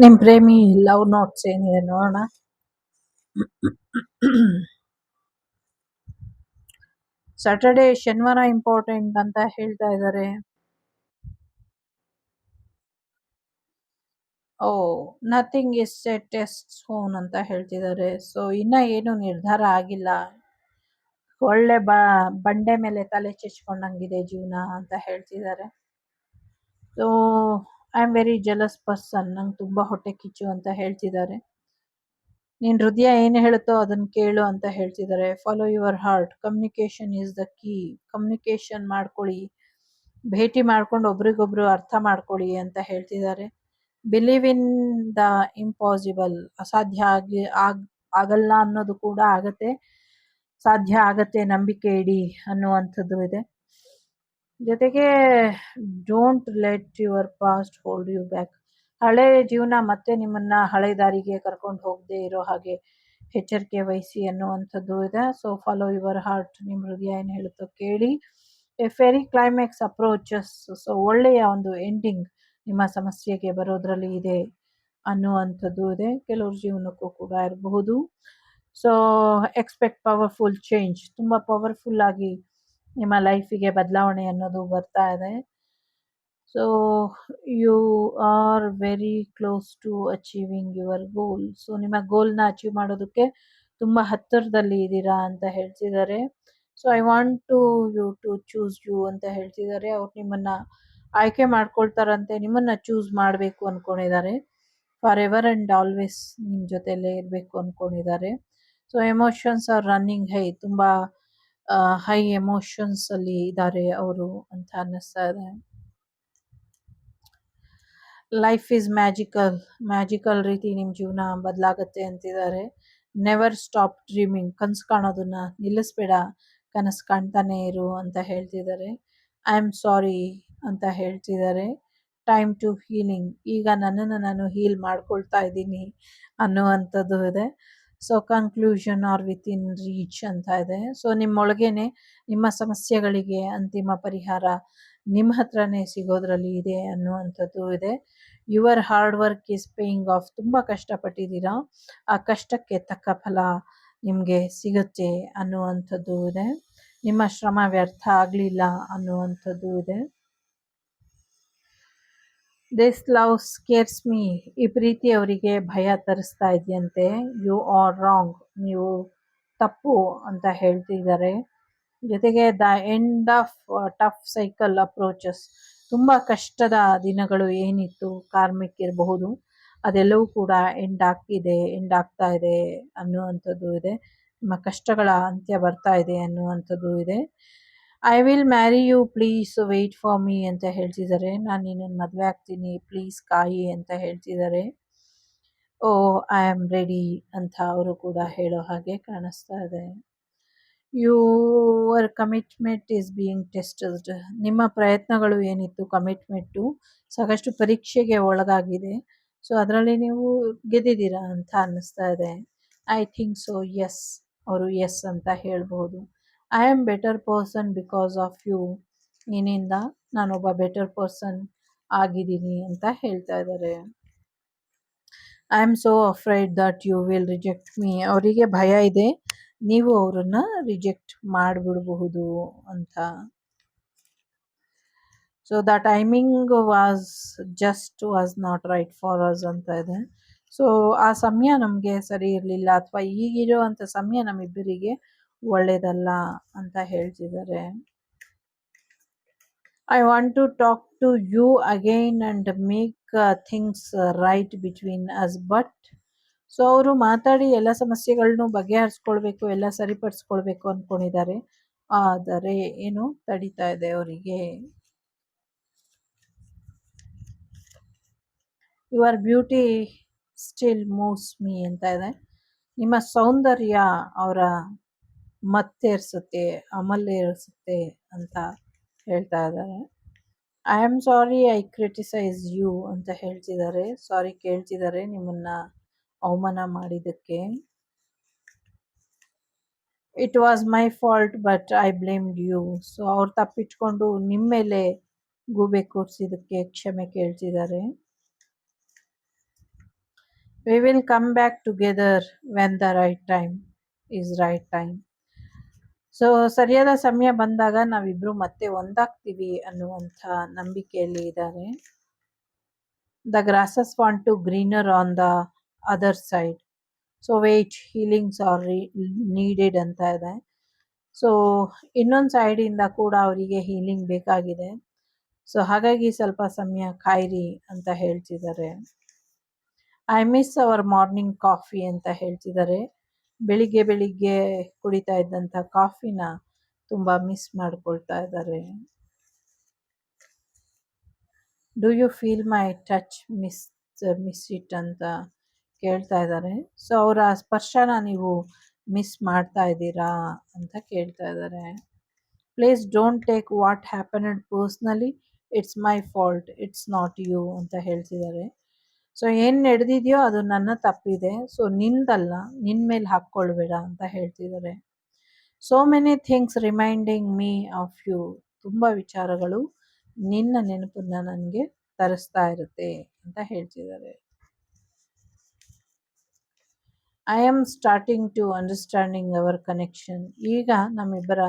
ನಿಮ್ಮ ಪ್ರೇಮಿ love notes ಏನಿದೆ ನೋಡೋಣ. ಸ್ಯಾಟರ್ಡೇ ಶನಿವಾರ ಇಂಪಾರ್ಟೆಂಟ್ ಅಂತ ಹೇಳ್ತಾ ಇದಾರೆ. ಓ nothing is a test soon ಅಂತ ಹೇಳ್ತಿದ್ದಾರೆ ಸೊ ಇನ್ನ ಏನು ನಿರ್ಧಾರ ಆಗಿಲ್ಲ. ಒಳ್ಳೆ ಬ, ಬಂಡೆ ಮೇಲೆ ತಲೆ ಚಚ್ಕೊಂಡಂಗಿದೆ ಜೀವನ ಅಂತ ಹೇಳ್ತಿದ್ದಾರೆ so I am very jealous person ನಂಗೆ ತುಂಬ ಹೊಟ್ಟೆ ಕಿಚ್ಚು ಅಂತ ಹೇಳ್ತಿದ್ದಾರೆ ನಿನ್ ಹೃದಯ ಏನು ಹೇಳುತ್ತೋ ಅದನ್ನ ಕೇಳು ಅಂತ ಹೇಳ್ತಿದ್ದಾರೆ follow your heart communication is the key communication ಮಾಡ್ಕೊಳ್ಳಿ. ಭೇಟಿ ಮಾಡ್ಕೊಂಡು ಒಬ್ರಿಗೊಬ್ರು ಅರ್ಥ ಮಾಡ್ಕೊಳ್ಳಿ ಅಂತ ಹೇಳ್ತಿದ್ದಾರೆ ಬಿಲೀವ್ ಇನ್ ದ ಇಂಪಾಸಿಬಲ್ ಅಸಾಧ್ಯ ಆಗಿ ಆಗ್, ಆಗಲ್ಲ ಅನ್ನೋದು ಕೂಡ ಆಗತ್ತೆ. ಸಾಧ್ಯ ಆಗತ್ತೆ, ನಂಬಿಕೆ ಇಡಿ ಅನ್ನುವಂಥದ್ದು ಇದೆ. ಜೊತೆಗೆ don't let your past hold you back ಹಳೆ ಜೀವನ ಮತ್ತೆ ನಿಮ್ಮನ್ನ ಹಳೆ ದಾರಿಗೆ ಕರ್ಕೊಂಡು ಹೋಗದೆ ಇರೋ ಹಾಗೆ ಎಚ್ಚರಿಕೆ ವಹಿಸಿ ಅನ್ನುವಂಥದ್ದು ಇದೆ. ಸೊ ಫಾಲೋ ಯುವರ್ ಹಾರ್ಟ್ ನಿಮ್ಮ ಹೃದಯ ಏನು ಹೇಳುತ್ತೋ ಕೇಳಿ. A fairy climax approaches so ಒಳ್ಳೆಯ ಒಂದು ಎಂಡಿಂಗ್ ನಿಮ್ಮ ಸಮಸ್ಯೆಗೆ ಬರೋದ್ರಲ್ಲಿ ಇದೆ ಅನ್ನುವಂಥದ್ದು ಇದೆ. ಕೆಲವ್ರ ಜೀವನಕ್ಕೂ ಕೂಡ ಇರಬಹುದು. ಸೊ ಎಕ್ಸ್ಪೆಕ್ಟ್ ಪವರ್ಫುಲ್ ಚೇಂಜ್ ತುಂಬ ಪವರ್ಫುಲ್ ಆಗಿ ನಿಮ್ಮ ಲೈಫಿಗೆ ಬದಲಾವಣೆ ಅನ್ನೋದು ಬರ್ತಾ ಇದೆ. So you are very close to achieving your goal so ನಿಮ್ಮ ಗೋಲ್ನ ಅಚೀವ್ ಮಾಡೋದಕ್ಕೆ ತುಂಬ ಹತ್ತಿರದಲ್ಲಿ ಇದ್ದೀರಾ ಅಂತ ಹೇಳ್ತಿದ್ದಾರೆ. So I want to you to choose you ಅಂತ ಹೇಳ್ತಿದ್ದಾರೆ. ಅವ್ರು ನಿಮ್ಮನ್ನ ಆಯ್ಕೆ ಮಾಡ್ಕೊಳ್ತಾರಂತೆ, ನಿಮ್ಮನ್ನ ಚೂಸ್ ಮಾಡಬೇಕು ಅನ್ಕೊಂಡಿದ್ದಾರೆ. ಫಾರ್ ಎವರ್ ಅಂಡ್ ಆಲ್ವೇಸ್ ನಿಮ್ಮ ಜೊತೆಲೇ ಇರಬೇಕು ಅನ್ಕೊಂಡಿದ್ದಾರೆ. So emotions are running high ತುಂಬ ಹೈ ಎಮೋಷನ್ಸ್ ಅಲ್ಲಿ ಇದ್ದಾರೆ ಅವರು ಅಂತ ಅನ್ನಿಸ್ತಾ ಇದೆ. ಲೈಫ್ ಈಸ್ ಮ್ಯಾಜಿಕಲ್ ಮ್ಯಾಜಿಕಲ್ ರೀತಿ ನಿಮ್ಮ ಜೀವನ ಬದಲಾಗತ್ತೆ ಅಂತಿದ್ದಾರೆ. ನೆವರ್ ಸ್ಟಾಪ್ ಡ್ರೀಮಿಂಗ್ ಕನಸು ಕಾಣೋದನ್ನ ನಿಲ್ಲಿಸ್ಬೇಡ. ಕನಸು ಕಾಣ್ತಾನೆ ಇರು ಅಂತ ಹೇಳ್ತಿದ್ದಾರೆ. ಐ ಆಮ್ ಸಾರಿ ಅಂತ ಹೇಳ್ತಿದ್ದಾರೆ. ಟೈಮ್ ಟು ಹೀಲಿಂಗ್ ಈಗ ನನ್ನನ್ನು ನಾನು ಹೀಲ್ ಮಾಡ್ಕೊಳ್ತಾ ಇದ್ದೀನಿ ಅನ್ನುವಂಥದ್ದು ಇದೆ. So conclusion are within reach ಅಂತ ಇದೆ. ಸೊ ನಿಮ್ಮೊಳಗೇನೆ ನಿಮ್ಮ ಸಮಸ್ಯೆಗಳಿಗೆ ಅಂತಿಮ ಪರಿಹಾರ ನಿಮ್ಮ ಹತ್ರನೇ ಸಿಗೋದ್ರಲ್ಲಿ ಇದೆ ಅನ್ನುವಂಥದ್ದು ಇದೆ. Your hard work is paying off ತುಂಬ ಕಷ್ಟಪಟ್ಟಿದ್ದೀರಾ? ಆ ಕಷ್ಟಕ್ಕೆ ತಕ್ಕ ಫಲ ನಿಮಗೆ ಸಿಗುತ್ತೆ ಅನ್ನುವಂಥದ್ದು ಇದೆ. ನಿಮ್ಮ ಶ್ರಮ ವ್ಯರ್ಥ ಆಗಲಿಲ್ಲ ಅನ್ನುವಂಥದ್ದು ಇದೆ. ದಿಸ್ ಲವ್ ಸ್ಕೇರ್ಸ್ ಮೀ ಈ ಪ್ರೀತಿ ಅವರಿಗೆ ಭಯ ತರಿಸ್ತಾ ಇದೆಯಂತೆ. ಯು ಆರ್ ರಾಂಗ್ ನೀವು ತಪ್ಪು ಅಂತ ಹೇಳ್ತಿದ್ದಾರೆ. ಜೊತೆಗೆ the end of tough cycle approaches ತುಂಬ ಕಷ್ಟದ ದಿನಗಳು ಏನಿತ್ತು ಕಾರ್ಮಿಕ್ ಇರಬಹುದು ಅದೆಲ್ಲವೂ ಕೂಡ ಎಂಡ್ ಆಗ್ತಿದೆ ಎಂಡ್ ಆಗ್ತಾ ಇದೆ ಅನ್ನುವಂಥದ್ದು ಇದೆ. ನಿಮ್ಮ ಕಷ್ಟಗಳ ಅಂತ್ಯ ಬರ್ತಾ ಇದೆ ಅನ್ನುವಂಥದ್ದು ಇದೆ. I will marry you please wait for me ಅಂತ ಹೇಳ್ತಿದ್ದಾರೆ. ನಾನು ನಿನ್ನನ್ನು ಮದುವೆ ಆಗ್ತೀನಿ ಪ್ಲೀಸ್ ಕಾಯಿ ಅಂತ ಹೇಳ್ತಿದ್ದಾರೆ. ಓ ಐ ಆಮ್ ರೆಡಿ ಅಂತ ಅವರು ಕೂಡ ಹೇಳೋ ಹಾಗೆ ಕಾಣಿಸ್ತಾ ಇದೆ. Your commitment is being tested ನಿಮ್ಮ ಪ್ರಯತ್ನಗಳು ಏನಿತ್ತು? ಕಮಿಟ್ಮೆಂಟು ಸಾಕಷ್ಟು ಪರೀಕ್ಷೆಗೆ ಒಳಗಾಗಿದೆ. ಸೊ ಅದರಲ್ಲಿ ನೀವು ಗೆದ್ದಿದ್ದೀರಾ ಅಂತ ಅನ್ನಿಸ್ತಾ ಇದೆ. ಐ ಥಿಂಕ್ ಸೊ ಎಸ್ ಅವರು ಎಸ್ ಅಂತ ಹೇಳ್ಬೋದು. I am better person because of you ನಿನ್ನಿಂದ ನಾನೊಬ್ಬ ಬೆಟರ್ ಪರ್ಸನ್ ಆಗಿದ್ದೀನಿ ಅಂತ ಹೇಳ್ತಾ ಇದ್ದಾರೆ. I am so afraid that you will reject me ಅವರಿಗೆ ಭಯ ಇದೆ. ನೀವು ಅವರನ್ನ ರಿಜೆಕ್ಟ್ ಮಾಡಿಬಿಡಬಹುದು ಅಂತ. So the timing was just was not right for us ಅಂತ ಇದೆ. ಸೊ ಆ ಸಮಯ ನಮಗೆ ಸರಿ ಇರಲಿಲ್ಲ ಅಥವಾ ಈಗಿರುವಂಥ ಸಮಯ ನಮ್ಮಿಬ್ಬರಿಗೆ ಒಳ್ಳೇದಲ್ಲ ಅಂತ ಹೇಳ್ತಿದ್ದಾರೆ. I want to talk to you again and make things right between us but so ಅವರು ಮಾತಾಡಿ ಎಲ್ಲ ಸಮಸ್ಯೆಗಳನ್ನು ಬಗೆಹರಿಸ್ಕೊಳ್ಬೇಕು, ಎಲ್ಲ ಸರಿಪಡಿಸ್ಕೊಳ್ಬೇಕು ಅಂದ್ಕೊಂಡಿದ್ದಾರೆ ಆದರೆ ಏನು ತಡೀತಾ ಇದೆ ಅವರಿಗೆ? Your beauty still moves me ಅಂತ ಇದೆ. ನಿಮ್ಮ ಸೌಂದರ್ಯ ಅವರ ಮತ್ತೇರಿಸುತ್ತೆ ಅಮಲೇರಿಸುತ್ತೆ ಅಂತ ಹೇಳ್ತಾ ಇದ್ದಾರೆ. I am sorry I criticise you ಅಂತ ಹೇಳ್ತಿದ್ದಾರೆ. ಸಾರಿ ಕೇಳ್ತಿದ್ದಾರೆ ನಿಮ್ಮನ್ನ ಅವಮಾನ ಮಾಡಿದ್ದಕ್ಕೆ. It was my fault but I blamed you so ಅವ್ರು ತಪ್ಪಿಟ್ಕೊಂಡು ನಿಮ್ಮ ಮೇಲೆ ಗೂಬೆ ಕೂರಿಸಿದ್ದಕ್ಕೆ ಕ್ಷಮೆ ಕೇಳ್ತಿದ್ದಾರೆ. We will come back together when the right time is right time so ಸರಿಯಾದ ಸಮಯ ಬಂದಾಗ ನಾವಿಬ್ರು ಮತ್ತೆ ಒಂದಾಗ್ತೀವಿ ಅನ್ನುವಂಥ ನಂಬಿಕೆಯಲ್ಲಿ ಇದ್ದಾರೆ. The grasses want to greener on the other side. So wait healings are needed ಅಂತ ಇದೆ. ಸೊ ಇನ್ನೊಂದು ಸೈಡಿಂದ ಕೂಡ ಅವರಿಗೆ ಹೀಲಿಂಗ್ ಬೇಕಾಗಿದೆ. ಸೊ ಹಾಗಾಗಿ ಸ್ವಲ್ಪ ಸಮಯ ಕಾಯಿರಿ ಅಂತ ಹೇಳ್ತಿದ್ದಾರೆ. I miss our morning coffee ಅಂತ ಹೇಳ್ತಿದ್ದಾರೆ. ಬೆಳಿಗ್ಗೆ ಬೆಳಿಗ್ಗೆ ಕುಡಿತಾ ಇದ್ದಂಥ ಕಾಫಿನ ತುಂಬ ಮಿಸ್ ಮಾಡ್ಕೊಳ್ತಾ ಇದ್ದಾರೆ. Do you feel my touch miss miss it ಅಂತ ಕೇಳ್ತಾ ಇದ್ದಾರೆ. ಸೊ ಅವರ ಸ್ಪರ್ಶನ ನೀವು ಮಿಸ್ ಮಾಡ್ತಾ ಇದ್ದೀರಾ ಅಂತ ಕೇಳ್ತಾ ಇದ್ದಾರೆ. Please don't take what happened personally it's my fault it's not you ಅಂತ ಹೇಳ್ತಿದ್ದಾರೆ. ಸೊ ಏನು ನಡೆದಿದೆಯೋ ಅದು ನನ್ನ ತಪ್ಪಿದೆ. ಸೊ ನಿಂದಲ್ಲ ನಿನ್ನ ಮೇಲೆ ಹಾಕ್ಕೊಳ್ಬೇಡ ಅಂತ ಹೇಳ್ತಿದ್ದಾರೆ. So many things reminding me of you ತುಂಬ ವಿಚಾರಗಳು ನಿನ್ನ ನೆನಪನ್ನ ನನಗೆ ತರಿಸ್ತಾ ಇರುತ್ತೆ ಅಂತ ಹೇಳ್ತಿದ್ದಾರೆ. I am starting to understanding our connection ಈಗ ನಮ್ಮಿಬ್ಬರ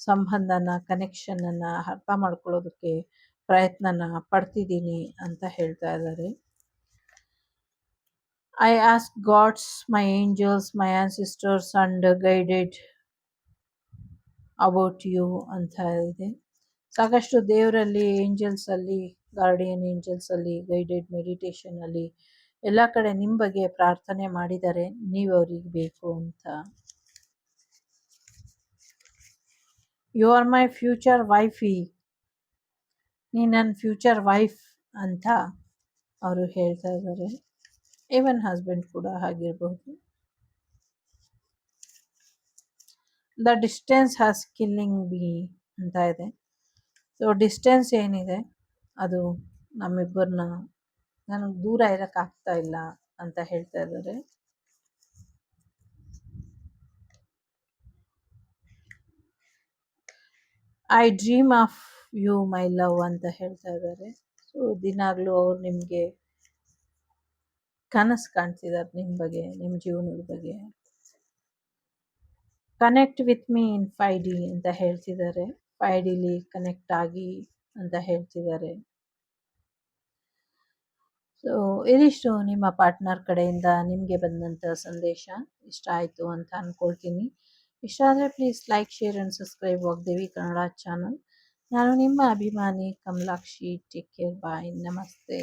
ಸಂಬಂಧನ ಕನೆಕ್ಷನನ್ನು ಅರ್ಥ ಮಾಡ್ಕೊಳ್ಳೋದಕ್ಕೆ ಪ್ರಯತ್ನನ ಪಡ್ತಿದ್ದೀನಿ ಅಂತ ಹೇಳ್ತಾ ಇದ್ದಾರೆ. I ask gods, my angels my ancestors, and guided about you ಅಂತ ಇದೆ ಸಾಕಷ್ಟು ದೇವರಲ್ಲಿ ಏಂಜಲ್ಸಲ್ಲಿ ಗಾರ್ಡಿಯನ್ ಏಂಜಲ್ಸಲ್ಲಿ ಗೈಡೆಡ್ ಮೆಡಿಟೇಷನಲ್ಲಿ ಎಲ್ಲ ಕಡೆ ನಿಮ್ಮ ಬಗ್ಗೆ ಪ್ರಾರ್ಥನೆ ಮಾಡಿದ್ದಾರೆ ನೀವು ಅವ್ರಿಗೆ ಬೇಕು ಅಂತ. You are my future wifey ನೀ ನನ್ನ ಫ್ಯೂಚರ್ ವೈಫ್ ಅಂತ ಅವರು ಹೇಳ್ತಾ ಇದ್ದಾರೆ. ಈವನ್ ಹಸ್ಬೆಂಡ್ ಕೂಡ ಆಗಿರಬಹುದು the distance has killing be ಅಂತ ಇದೆ. ಸೊ ಡಿಸ್ಟೆನ್ಸ್ ಏನಿದೆ? ಅದು ನಮ್ಮಿಬ್ಬರನ್ನ ನನಗೆ ದೂರ ಇರೋಕ್ಕಾಗ್ತಾ ಇಲ್ಲ ಅಂತ ಹೇಳ್ತಾ ಇದ್ದಾರೆ. I dream of you my love ಅಂತ ಹೇಳ್ತಾ ಇದ್ದಾರೆ. ಸೊ ದಿನಾಗಲೂ ಅವ್ರು ನಿಮಗೆ ಕನಸು ಕಾಣ್ತಿದ್ದಾರೆ ನಿಮ್ಮ ಬಗ್ಗೆ ನಿಮ್ಮ ಜೀವನದ ಬಗ್ಗೆ. Connect with me in five D ಅಂತ ಹೇಳ್ತಿದ್ದಾರೆ ಫೈ ಡಿಲಿ ಕನೆಕ್ಟ್ ಆಗಿ ಅಂತ ಹೇಳ್ತಿದ್ದಾರೆ ಸೊ ಇದಿಷ್ಟು ನಿಮ್ಮ ಪಾರ್ಟ್ನರ್ ಕಡೆಯಿಂದ ನಿಮಗೆ ಬಂದಂಥ ಸಂದೇಶ. ಇಷ್ಟ ಆಯಿತು ಅಂತ ಅಂದ್ಕೊಳ್ತೀನಿ ಇಷ್ಟ ಆದರೆ please like share and subscribe Vagdevi Kannada channel ನಾನು ನಿಮ್ಮ ಅಭಿಮಾನಿ ಕಮಲಾಕ್ಷಿ. ಟೇಕ್ ಕೇರ್ ಬಾಯ್ ನಮಸ್ತೆ.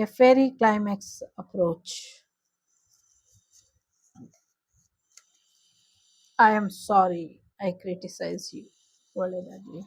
a fairy climax approach. I am sorry I criticize you. बोले दादी